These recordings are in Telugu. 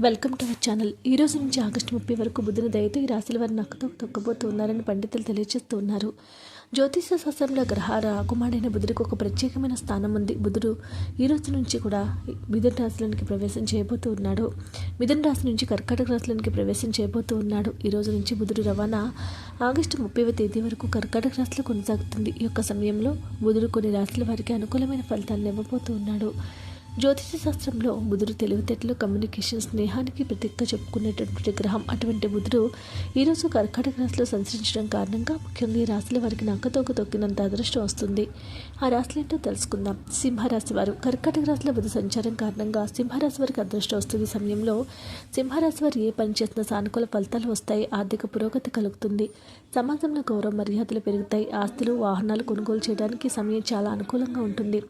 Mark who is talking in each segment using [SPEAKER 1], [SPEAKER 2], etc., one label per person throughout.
[SPEAKER 1] Welcome to our channel. ఈ రోజు నుంచి ఆగస్టు ముప్పై వరకు బుధుని దయతో ఈ రాశుల వారిని నక్కతో తొక్కబోతూ ఉన్నారని పండితులు తెలియజేస్తూ ఉన్నారు జ్యోతిష శాస్త్రంలో గ్రహ రాకుమారైన బుధుడికి ఒక ప్రత్యేకమైన స్థానం ఉంది. బుధుడు ఈ రోజు నుంచి కూడా మిథున రాశిలోనికి ప్రవేశం చేయబోతూ ఉన్నాడు. మిథున రాశి నుంచి కర్కాటక రాశిలోనికి ప్రవేశం చేయబోతూ ఉన్నాడు. ఈ రోజు నుంచి బుధుడు రవాణా ఆగస్టు ముప్పైవ తేదీ వరకు కర్కాటక రాశిలో కొనసాగుతుంది. ఈ యొక్క సమయంలో బుధుడు కొన్ని రాశుల వారికి అనుకూలమైన ఫలితాలను ఇవ్వబోతూ ఉన్నాడు. జ్యోతిష శాస్త్రంలో బుధుడు తెలివితేటలు కమ్యూనికేషన్ స్నేహానికి ప్రతీకగా చెప్పుకునేటటువంటి గ్రహం అటువంటి బుధుడు ఈరోజు కర్కాటక రాశిలో సంచరించడం కారణంగా ముఖ్యంగా ఈ రాశుల వారికి నక్కతోక తొక్కినంత అదృష్టం వస్తుంది. ఆ రాశులు ఏంటో తెలుసుకుందాం. సింహరాశి వారు. కర్కాటక రాశిలో బుధ సంచారం కారణంగా సింహరాశి వారికి అదృష్టం వస్తుంది. ఈ సమయంలో సింహరాశి వారు ఏ పని చేసినా సానుకూల ఫలితాలు వస్తాయి. ఆర్థిక పురోగతి కలుగుతుంది. సమాజంలో గౌరవ మర్యాదలు పెరుగుతాయి. ఆస్తులు వాహనాలు కొనుగోలు చేయడానికి సమయం చాలా అనుకూలంగా ఉంటుంది.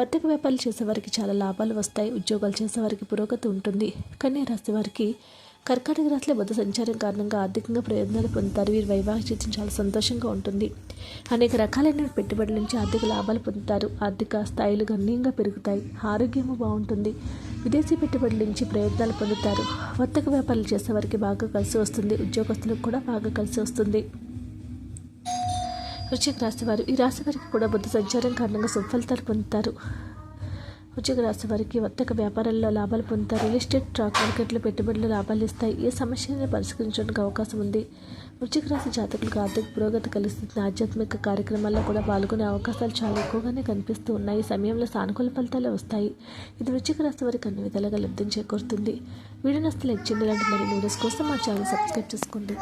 [SPEAKER 1] వర్తక వ్యాపారాలు చేసేవారికి చాలా లాభాలు వస్తాయి ఉద్యోగాలు చేసేవారికి పురోగతి ఉంటుంది. కన్యా రాశి వారికి కర్కాటక రాశిలో బుద్ధ సంచారం కారణంగా ఆర్థికంగా ప్రయోజనాలు పొందుతారు. వీరి వైవాహిక జీవితం చాలా సంతోషంగా ఉంటుంది. అనేక రకాలైన పెట్టుబడుల నుంచి ఆర్థిక లాభాలు పొందుతారు. ఆర్థిక స్థాయిలు గణనీయంగా పెరుగుతాయి. ఆరోగ్యము బాగుంటుంది. విదేశీ పెట్టుబడుల నుంచి ప్రయోజనాలు పొందుతారు. వర్తక వ్యాపారాలు చేసేవారికి బాగా కలిసి వస్తుంది. ఉద్యోగస్తులకు కూడా బాగా కలిసి వస్తుంది. వృశ్చిక రాశివారు ఈ రాశి వారికి కూడా బుద్ధ సంచారం కారణంగా సుఫలితాలు పొందుతారు. వృశ్చిక రాశి వారికి వర్తక వ్యాపారాల్లో లాభాలు పొందుతారు. రియల్ ఎస్టేట్ స్టాక్ మార్కెట్లో పెట్టుబడులు లాభాలు ఇస్తాయి. ఏ సమస్యని పరిష్కరించడానికి అవకాశం ఉంది. వృశ్చిక రాశి జాతకులకు ఆర్థిక పురోగతి కలుస్తుంది ఆధ్యాత్మిక కార్యక్రమాల్లో కూడా పాల్గొనే అవకాశాలు చాలా ఎక్కువగానే కనిపిస్తూ ఉన్నాయి. ఈ సమయంలో సానుకూల ఫలితాలు వస్తాయి. ఇది వృశ్చిక రాశి వారికి అన్ని విధాలుగా లబ్ధం చేకూరుతుంది. వీడియో నస్తే లైక్ చేయండి. ఇలాంటి మరిన్ని వీడియోస్ కోసం మా ఛానల్ సబ్స్క్రైబ్ చేసుకోండి.